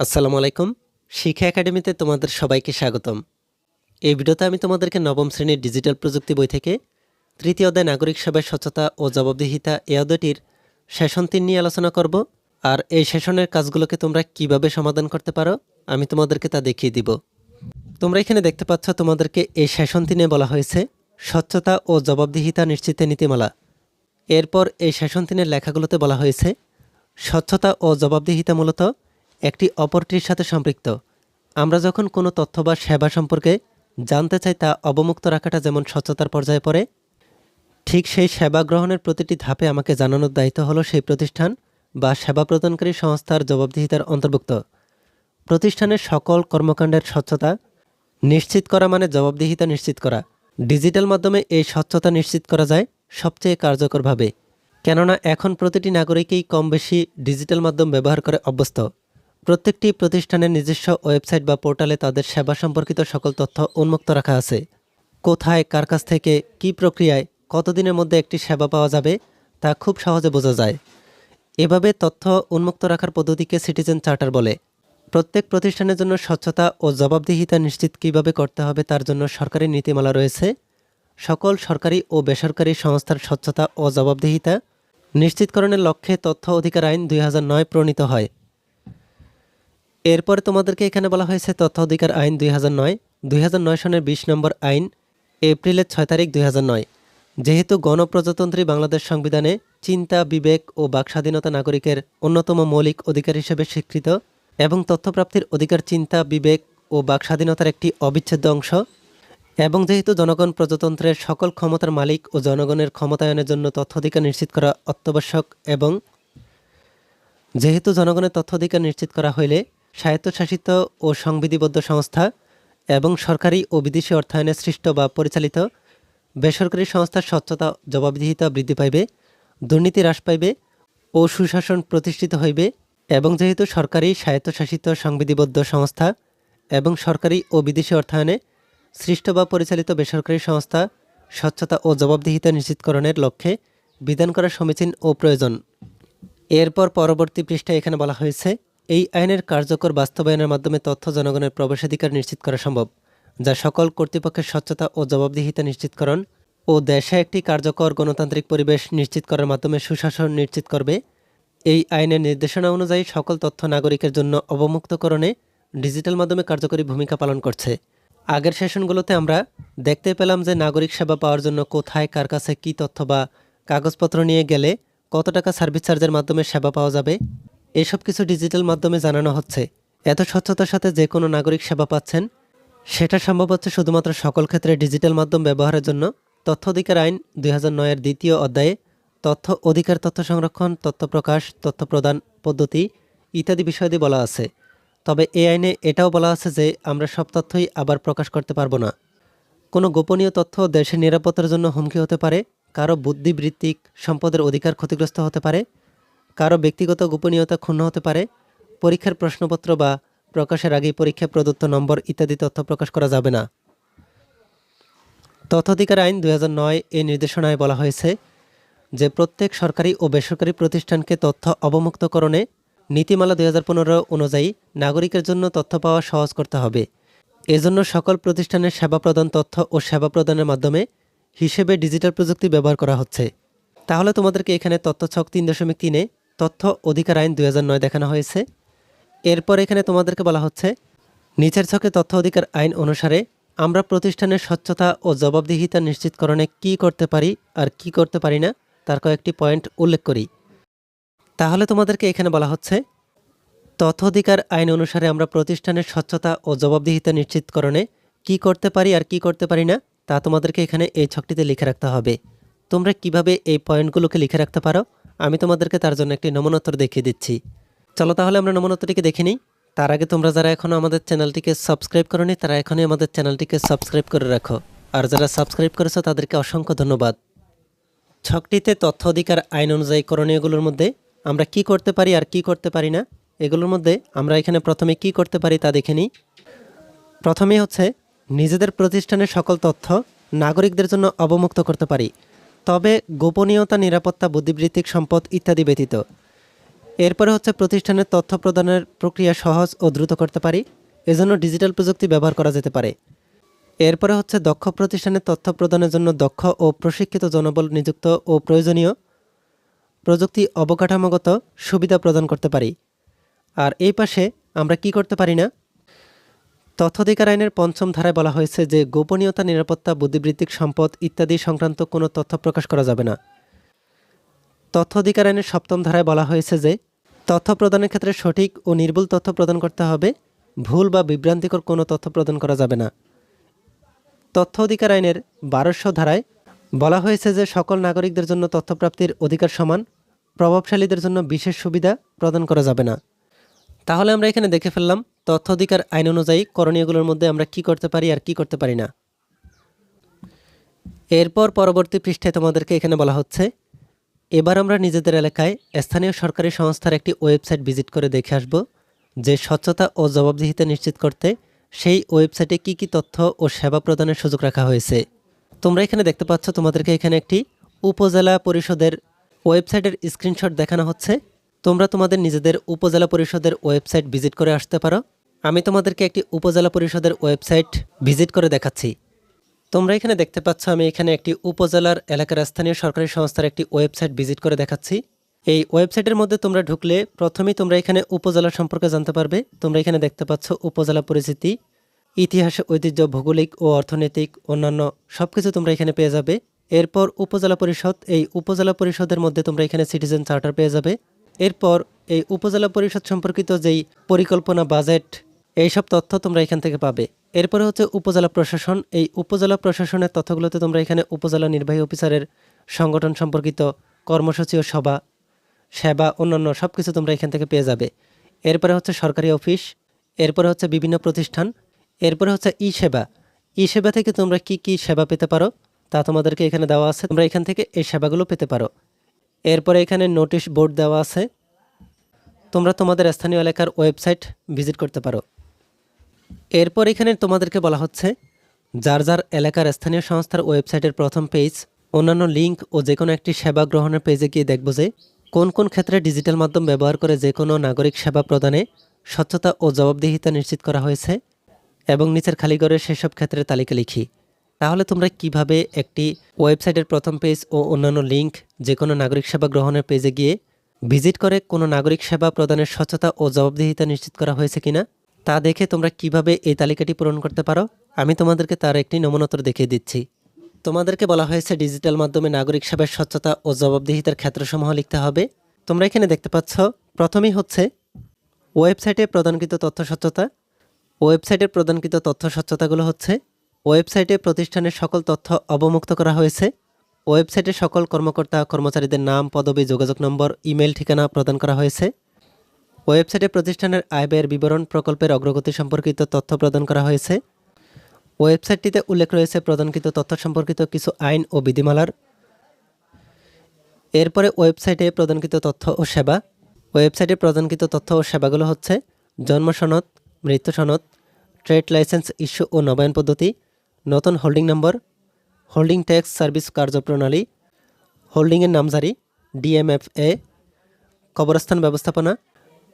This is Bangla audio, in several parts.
আসসালামু আলাইকুম। শিক্ষা একাডেমিতে তোমাদের সবাইকে স্বাগতম। এই ভিডিওতে আমি তোমাদেরকে নবম শ্রেণির ডিজিটাল প্রযুক্তি বই থেকে তৃতীয় অধ্যায় নাগরিক সেবার স্বচ্ছতা ও জবাবদিহিতা এ অধ্যায়টির সেশন তিন নিয়ে আলোচনা করব। আর এই সেশনের কাজগুলোকে তোমরা কীভাবে সমাধান করতে পারো, আমি তোমাদেরকে তা দেখিয়ে দিব। তোমরা এখানে দেখতে পাচ্ছ তোমাদেরকে এই সেশন তিনে বলা হয়েছে, স্বচ্ছতা ও জবাবদিহিতা নিশ্চিতে নীতিমালা। এরপর এই সেশন তিনের লেখাগুলোতে বলা হয়েছে, স্বচ্ছতা ও জবাবদিহিতা মূলত একটি অপরটির সাথে সম্পৃক্ত। আমরা যখন কোনো তথ্য বা সেবা সম্পর্কে জানতে চাই তা অবমুক্ত রাখাটা যেমন স্বচ্ছতার পর্যায়ে পড়ে, ঠিক সেই সেবা গ্রহণের প্রতিটি ধাপে আমাকে জানানোর দায়িত্ব হলো সেই প্রতিষ্ঠান বা সেবা প্রদানকারী সংস্থার জবাবদিহিতার অন্তর্ভুক্ত। প্রতিষ্ঠানের সকল কর্মকাণ্ডের স্বচ্ছতা নিশ্চিত করা মানে জবাবদিহিতা নিশ্চিত করা। ডিজিটাল মাধ্যমে এই স্বচ্ছতা নিশ্চিত করা যায় সবচেয়ে কার্যকরভাবে। কেননা এখন প্রতিটি নাগরিকই কম বেশি ডিজিটাল মাধ্যম ব্যবহার করে অভ্যস্ত। প্রত্যেকটি প্রতিষ্ঠানের নিজস্ব ওয়েবসাইট বা পোর্টালে তাদের সেবা সম্পর্কিত সকল তথ্য উন্মুক্ত রাখা আছে। কোথায়, কার কাছ থেকে, কী প্রক্রিয়ায়, কতদিনের মধ্যে একটি সেবা পাওয়া যাবে, তা খুব সহজে বোঝা যায়। এভাবে তথ্য উন্মুক্ত রাখার পদ্ধতিকে সিটিজেন চার্টার বলে। প্রত্যেক প্রতিষ্ঠানের জন্য স্বচ্ছতা ও জবাবদিহিতা নিশ্চিত কীভাবে করতে হবে তার জন্য সরকারি নীতিমালা রয়েছে। সকল সরকারি ও বেসরকারি সংস্থার স্বচ্ছতা ও জবাবদিহিতা নিশ্চিতকরণের লক্ষ্যে তথ্য অধিকার আইন দুই হাজার নয় প্রণীত হয়। এরপরে তোমাদেরকে এখানে বলা হয়েছে তথ্য অধিকার আইন দুই হাজার নয়, দুই হাজার নয় সনের বিশ নম্বর আইন, এপ্রিলের ছয় তারিখ দুই হাজার নয়। যেহেতু গণপ্রজাতন্ত্রী বাংলাদেশ সংবিধানে চিন্তা, বিবেক ও বাকস্বাধীনতা নাগরিকের অন্যতম মৌলিক অধিকার হিসেবে স্বীকৃত এবং তথ্যপ্রাপ্তির অধিকার চিন্তা, বিবেক ও বাকস্বাধীনতার একটি অবিচ্ছেদ্য অংশ এবং যেহেতু জনগণ প্রজাতন্ত্রের সকল ক্ষমতার মালিক ও জনগণের ক্ষমতায়নের জন্য তথ্যাধিকার নিশ্চিত করা অত্যাবশ্যক এবং যেহেতু জনগণের তথ্যাধিকার নিশ্চিত করা হইলে স্বায়ত্তশাসিত ও সংবিধিবদ্ধ সংস্থা এবং সরকারি ও বিদেশি অর্থায়নে সৃষ্ট বা পরিচালিত বেসরকারি সংস্থার স্বচ্ছতা জবাবদিহিতা বৃদ্ধি পাইবে, দুর্নীতি হ্রাস পাইবে ও সুশাসন প্রতিষ্ঠিত হইবে এবং যেহেতু সরকারি স্বায়ত্তশাসিত সংবিধিবদ্ধ সংস্থা এবং সরকারি ও বিদেশি অর্থায়নে সৃষ্ট বা পরিচালিত বেসরকারি সংস্থা স্বচ্ছতা ও জবাবদিহিতা নিশ্চিতকরণের লক্ষ্যে বিধান করা সমীচীন ও প্রয়োজন। এরপর পরবর্তী পৃষ্ঠায় এখানে বলা হয়েছে এই আইনের কার্যকর বাস্তবায়নের মাধ্যমে তথ্য জনগণের প্রবেশাধিকার নিশ্চিত করা সম্ভব, যা সকল কর্তৃপক্ষের স্বচ্ছতা ও জবাবদিহিতা নিশ্চিতকরণ ও দেশে একটি কার্যকর গণতান্ত্রিক পরিবেশ নিশ্চিত করার মাধ্যমে সুশাসন নিশ্চিত করবে। এই আইনের নির্দেশনা অনুযায়ী সকল তথ্য নাগরিকের জন্য অবমুক্তকরণে ডিজিটাল মাধ্যমে কার্যকরী ভূমিকা পালন করছে। আগের সেশনগুলোতে আমরা দেখতে পেলাম যে নাগরিক সেবা পাওয়ার জন্য কোথায়, কার কাছে কী তথ্য বা কাগজপত্র নিয়ে গেলে কত টাকা সার্ভিস চার্জের মাধ্যমে সেবা পাওয়া যাবে। এসব কিছু ডিজিটাল মাধ্যমে জানানো হচ্ছে। এত স্বচ্ছতার সাথে যে কোনো নাগরিক সেবা পাচ্ছেন, সেটা সম্ভব হচ্ছে শুধুমাত্র সকল ক্ষেত্রে ডিজিটাল মাধ্যম ব্যবহারের জন্য। তথ্য অধিকার আইন দুই হাজার নয়ের দ্বিতীয় অধ্যায়ে তথ্য অধিকার, তথ্য সংরক্ষণ, তথ্য প্রকাশ, তথ্য প্রদান পদ্ধতি ইত্যাদি বিষয়াদি বলা আছে। তবে এই আইনে এটাও বলা আছে যে আমরা সব তথ্যই আবার প্রকাশ করতে পারব না। কোনো গোপনীয় তথ্য দেশের নিরাপত্তার জন্য হুমকি হতে পারে, কারও বুদ্ধিবৃত্তিক সম্পদের অধিকার ক্ষতিগ্রস্ত হতে পারে কারও ব্যক্তিগত গোপনীয়তা ক্ষুণ্ণ হতে পারে, পরীক্ষার প্রশ্নপত্র বা প্রকাশের আগেই পরীক্ষা প্রদত্ত নম্বর ইত্যাদি তথ্য প্রকাশ করা যাবে না। তথ্যাধিকার আইন নয় এই নির্দেশনায় বলা হয়েছে যে প্রত্যেক সরকারি ও বেসরকারি প্রতিষ্ঠানকে তথ্য অবমুক্তকরণে নীতিমালা দু হাজার পনেরো অনুযায়ী নাগরিকের জন্য তথ্য পাওয়া সহজ করতে হবে। এজন্য সকল প্রতিষ্ঠানের সেবা প্রদান তথ্য ও সেবা প্রদানের মাধ্যমে হিসেবে ডিজিটাল প্রযুক্তি ব্যবহার করা হচ্ছে। তাহলে তোমাদেরকে এখানে তথ্য ছক তিন দশমিক তিনে তথ্য অধিকার আইন দুই দেখানো হয়েছে। এরপর এখানে তোমাদেরকে বলা হচ্ছে, নিচের ছকে তথ্য অধিকার আইন অনুসারে আমরা প্রতিষ্ঠানের স্বচ্ছতা ও জবাবদিহিতা নিশ্চিতকরণে কি করতে পারি আর কি করতে পারি না, তার কয়েকটি পয়েন্ট উল্লেখ করি। তাহলে তোমাদেরকে এখানে বলা হচ্ছে, তথ্য অধিকার আইন অনুসারে আমরা প্রতিষ্ঠানের স্বচ্ছতা ও জবাবদিহিতা নিশ্চিতকরণে কি করতে পারি আর কি করতে পারি না, তা তোমাদেরকে এখানে এই ছকটিতে লিখে রাখতে হবে। তোমরা কীভাবে এই পয়েন্টগুলোকে লিখে রাখতে পারো? আমি তোমাদেরকে তার জন্য একটি নমনোত্তর দেখিয়ে দিচ্ছি। চলো তাহলে আমরা নমনোত্তরটিকে দেখে নিই। তার আগে তোমরা যারা এখনও আমাদের চ্যানেলটিকে সাবস্ক্রাইব করনি, তারা এখনই আমাদের চ্যানেলটিকে সাবস্ক্রাইব করে রাখো। আর যারা সাবস্ক্রাইব করেছ, তাদেরকে অসংখ্য ধন্যবাদ। ছকটিতে তথ্য অধিকার আইন অনুযায়ী করণীয়গুলোর মধ্যে আমরা কি করতে পারি আর কি করতে পারি না, এগুলোর মধ্যে আমরা এখানে প্রথমে কি করতে পারি তা দেখে নিই। প্রথমে হচ্ছে, নিজেদের প্রতিষ্ঠানের সকল তথ্য নাগরিকদের জন্য অবমুক্ত করতে পারি। তবে গোপনীয়তা, নিরাপত্তা, বুদ্ধিবৃত্তিক সম্পদ ইত্যাদি ব্যতীত। এরপরে হচ্ছে প্রতিষ্ঠানের তথ্য প্রদানের প্রক্রিয়া সহজ ও দ্রুত করতে পারি, এজন্য ডিজিটাল প্রযুক্তি ব্যবহার করা যেতে পারে। এরপরে হচ্ছে দক্ষ প্রতিষ্ঠানের তথ্য প্রদানের জন্য দক্ষ ও প্রশিক্ষিত জনবল নিযুক্ত ও প্রয়োজনীয় প্রযুক্তি অবকাঠামোগত সুবিধা প্রদান করতে পারি। আর এই পাশে আমরা কি করতে পারি না? তথ্যাধিকার আইনের পঞ্চম ধারায় বলা হয়েছে যে গোপনীয়তা, নিরাপত্তা, বুদ্ধিবৃত্তিক সম্পদ ইত্যাদি সংক্রান্ত কোনো তথ্য প্রকাশ করা যাবে না। তথ্য অধিকার আইনের সপ্তম ধারায় বলা হয়েছে যে তথ্য প্রদানের ক্ষেত্রে সঠিক ও নির্ভুল তথ্য প্রদান করতে হবে, ভুল বা বিভ্রান্তিকর কোনো তথ্য প্রদান করা যাবে না। তথ্য অধিকার আইনের বারোশো ধারায় বলা হয়েছে যে সকল নাগরিকদের জন্য তথ্য প্রাপ্তির অধিকার সমান, প্রভাবশালীদের জন্য বিশেষ সুবিধা প্রদান করা যাবে না। তাহলে আমরা এখানে দেখে ফেললাম তথ্য অধিকার আইন অনুযায়ী করণীয়গুলোর মধ্যে আমরা কি করতে পারি আর কি করতে পারি না। এরপর পরবর্তী পৃষ্ঠায় তোমাদেরকে এখানে বলা হচ্ছে, এবার আমরা নিজেদের এলাকায় স্থানীয় সরকারি সংস্থার একটি ওয়েবসাইট ভিজিট করে দেখে আসব, যে স্বচ্ছতা ও জবাবদিহিতা নিশ্চিত করতে সেই ওয়েবসাইটে কি কি তথ্য ও সেবা প্রদানের সুযোগ রাখা হয়েছে। তোমরা এখানে দেখতে পাচ্ছ তোমাদেরকে এখানে একটি উপজেলা পরিষদের ওয়েবসাইটের স্ক্রিনশট দেখানো হচ্ছে। তোমরা তোমাদের নিজেদের উপজেলা পরিষদের ওয়েবসাইট ভিজিট করে আসতে পারো। আমি তোমাদেরকে একটি উপজেলা পরিষদের ওয়েবসাইট ভিজিট করে দেখাচ্ছি। তোমরা এখানে দেখতে পাচ্ছ আমি এখানে একটি উপজেলার এলাকার স্থানীয় সরকারি সংস্থার একটি ওয়েবসাইট ভিজিট করে দেখাচ্ছি। এই ওয়েবসাইটের মধ্যে তোমরা ঢুকলে প্রথমেই তোমরা এখানে উপজেলা সম্পর্কে জানতে পারবে। তোমরা এখানে দেখতে পাচ্ছ উপজেলা পরিচিতি, ইতিহাস, ঐতিহ্য, ভৌগোলিক ও অর্থনৈতিক, অন্যান্য সব কিছু তোমরা এখানে পেয়ে যাবে। এরপর উপজেলা পরিষদ, এই উপজেলা পরিষদের মধ্যে তোমরা এখানে সিটিজেন চার্টার পেয়ে যাবে। এরপর এই উপজেলা পরিষদ সম্পর্কিত যেই পরিকল্পনা, বাজেট এইসব তথ্য তোমরা এখান থেকে পাবে। এরপরে হচ্ছে উপজেলা প্রশাসন। এই উপজেলা প্রশাসনের তথ্যগুলোতে তোমরা এখানে উপজেলা নির্বাহী অফিসারের সংগঠন সম্পর্কিত কর্মসূচি ও সভা, সেবা, অন্যান্য সব কিছু তোমরা এখান থেকে পেয়ে যাবে। এরপরে হচ্ছে সরকারি অফিস, এরপরে হচ্ছে বিভিন্ন প্রতিষ্ঠান, এরপরে হচ্ছে ই সেবা ই সেবা থেকে তোমরা কি কি সেবা পেতে পারো তা তোমাদেরকে এখানে দেওয়া আছে। তোমরা এখান থেকে এই সেবাগুলো পেতে পারো। এরপরে এখানে নোটিশ বোর্ড দেওয়া আছে। তোমরা তোমাদের স্থানীয় এলাকার ওয়েবসাইট ভিজিট করতে পারো। এরপর এখানে তোমাদেরকে বলা হচ্ছে, যার যার এলাকার স্থানীয় সংস্থার ওয়েবসাইটের প্রথম পেজ, অন্যান্য লিঙ্ক ও যে কোনো একটি সেবা গ্রহণের পেজে গিয়ে দেখব যে কোন কোন ক্ষেত্রে ডিজিটাল মাধ্যম ব্যবহার করে যে কোনো নাগরিক সেবা প্রদানে স্বচ্ছতা ও জবাবদিহিতা নিশ্চিত করা হয়েছে এবং নিচের খালিগড়ে সেসব ক্ষেত্রে তালিকা লিখি। তাহলে তোমরা কীভাবে একটি ওয়েবসাইটের প্রথম পেজ ও অন্যান্য লিঙ্ক যে কোনো নাগরিক সেবা গ্রহণের পেজে গিয়ে ভিজিট করে কোনো নাগরিক সেবা প্রদানের স্বচ্ছতা ও জবাবদিহিতা নিশ্চিত করা হয়েছে কিনা? তা দেখে তোমরা কীভাবে এই তালিকাটি পূরণ করতে পারো? আমি তোমাদেরকে তার একটি নমুনোত্তর দেখিয়ে দিচ্ছি। তোমাদেরকে বলা হয়েছে, ডিজিটাল মাধ্যমে নাগরিক সেবার স্বচ্ছতা ও জবাবদিহিতার ক্ষেত্রসমূহ লিখতে হবে। তোমরা এখানে দেখতে পাচ্ছ, প্রথমেই হচ্ছে, ওয়েবসাইটে প্রদানকৃত তথ্য স্বচ্ছতা। ওয়েবসাইটে প্রদানকৃত তথ্য স্বচ্ছতাগুলো হচ্ছে, ওয়েবসাইটে প্রতিষ্ঠানের সকল তথ্য অবমুক্ত করা হয়েছে। ওয়েবসাইটে সকল কর্মকর্তা, কর্মচারীদের নাম, পদবি, যোগাযোগ নম্বর, ইমেল ঠিকানা প্রদান করা হয়েছে। ওয়েবসাইটে প্রতিষ্ঠানের আয় ব্যয়ের বিবরণ, প্রকল্পের অগ্রগতি সম্পর্কিত তথ্য প্রদান করা হয়েছে। ওয়েবসাইটটিতে উল্লেখ রয়েছে প্রদানকৃত তথ্য সম্পর্কিত কিছু আইন ও বিধিমালার। এরপরে ওয়েবসাইটে প্রদানকৃত তথ্য ও সেবা। ওয়েবসাইটে প্রদানকৃত তথ্য ও সেবাগুলো হচ্ছে জন্ম সনদ, মৃত্যু সনদ, ট্রেড লাইসেন্স ইস্যু ও নবায়ন পদ্ধতি, নতুন holding number, holding tax service কার্যপ্রণালী, হোল্ডিংয়ের নামজারি, ডিএমএফএ, কবরস্থান ব্যবস্থাপনা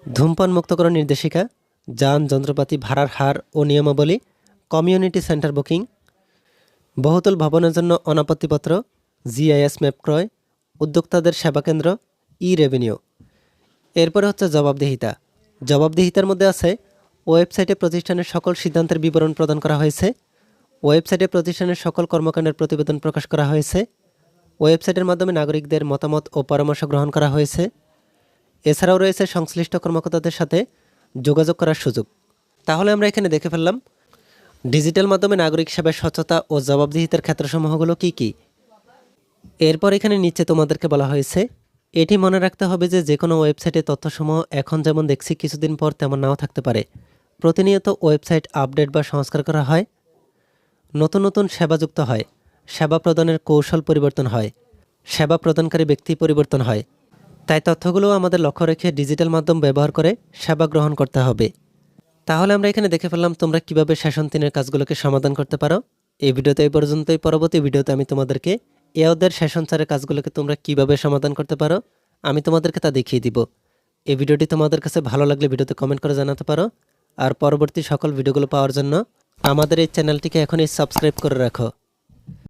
ধূমপান মুক্তকরণ নির্দেশিকা, যান, যন্ত্রপাতি, ভাড়ার হার ও নিয়মাবলী, কমিউনিটি সেন্টার বুকিং, বহুতল ভবনের জন্য অনাপত্তিপত্র, জিআইএস ম্যাপ ক্রয়, উদ্যোক্তাদের সেবা কেন্দ্র ই রেভিনিউ এরপরে হচ্ছে জবাবদিহিতা। জবাবদিহিতার মধ্যে আছে ওয়েবসাইটে প্রতিষ্ঠানের সকল সিদ্ধান্তের বিবরণ প্রদান করা হয়েছে, ওয়েবসাইটে প্রতিষ্ঠানের সকল কর্মকাণ্ডের প্রতিবেদন প্রকাশ করা হয়েছে, ওয়েবসাইটের মাধ্যমে নাগরিকদের মতামত ও পরামর্শ গ্রহণ করা হয়েছে এছাড়াও রয়েছে সংশ্লিষ্ট কর্মকর্তাদের সাথে যোগাযোগ করার সুযোগ। তাহলে আমরা এখানে দেখে ফেললাম, ডিজিটাল মাধ্যমে নাগরিক সেবার স্বচ্ছতা ও জবাবদিহিতার ক্ষেত্রসমূহগুলো কি কি? এরপর এখানে নিচে তোমাদেরকে বলা হয়েছে, এটি মনে রাখতে হবে যে যে কোনো ওয়েবসাইটে তথ্যসমূহ এখন যেমন দেখছি কিছুদিন পর তেমন নাও থাকতে পারে। প্রতিনিয়ত ওয়েবসাইট আপডেট বা সংস্কার করা হয়, নতুন নতুন সেবা যুক্ত হয়, সেবা প্রদানের কৌশল পরিবর্তন হয়, সেবা প্রদানকারী ব্যক্তি পরিবর্তন হয় তাই তথ্যগুলো আমাদের লক্ষ্য রেখে ডিজিটাল মাধ্যম ব্যবহার করে সেবা গ্রহণ করতে হবে। তাহলে আমরা এখানে দেখে ফেললাম তোমরা কীভাবে সেশন তিনের কাজগুলোকে সমাধান করতে পারো। এই ভিডিওতে এই পর্যন্তই। পরবর্তী ভিডিওতে আমি তোমাদেরকে এওদের সেশন চারের কাজগুলোকে তোমরা কীভাবে সমাধান করতে পারো, আমি তোমাদেরকে তা দেখিয়ে দিব। এই ভিডিওটি তোমাদের কাছে ভালো লাগলে ভিডিওতে কমেন্ট করে জানাতে পারো। আর পরবর্তী সকল ভিডিওগুলো পাওয়ার জন্য আমাদের এই চ্যানেলটিকে এখনই সাবস্ক্রাইব করে রাখো।